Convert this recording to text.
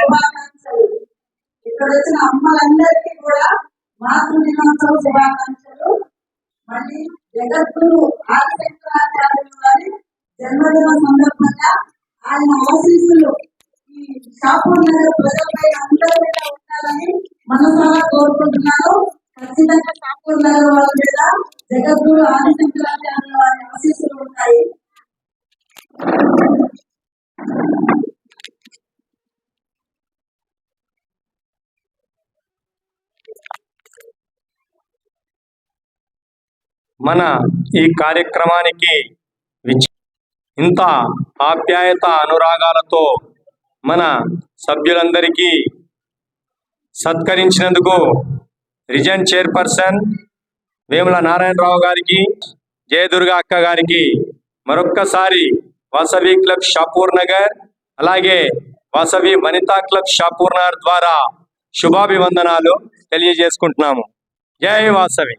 శుభాకాంక్షలు. ఇక్కడ వచ్చిన అమ్మలందరికీ కూడా మాతృ దినోత్సవ శుభాకాంక్షలు. మళ్ళీ జగద్గురు ఆదిశంకరాచార్యులు గారి జన్మదిన సందర్భంగా ఆయన ఆశీస్సులు ఈ షాపూర్ నగర్ ప్రజలపై అందరి మీద ఉండాలని మనసారా కోరుకుంటున్నాను. ఖచ్చితంగా షాపూర్ నగర్ వాళ్ళ మీద జగద్గురు ఆదిశంకరాచార్యుల మన ఈ కార్యక్రమానికి ఇంత ఆప్యాయత అనురాగాలతో మన సభ్యులందరికీ సత్కరించినందుకు రిజన్ చైర్పర్సన్ వేముల నారాయణరావు గారికి జయదుర్గ అక్క గారికి మరొక్కసారి వాసవి క్లబ్ షాపూర్ నగర్ అలాగే వాసవి వనితా క్లబ్ షాపూర్ నగర్ ద్వారా శుభాభివందనాలు తెలియజేసుకుంటున్నాము. జై వాసవి.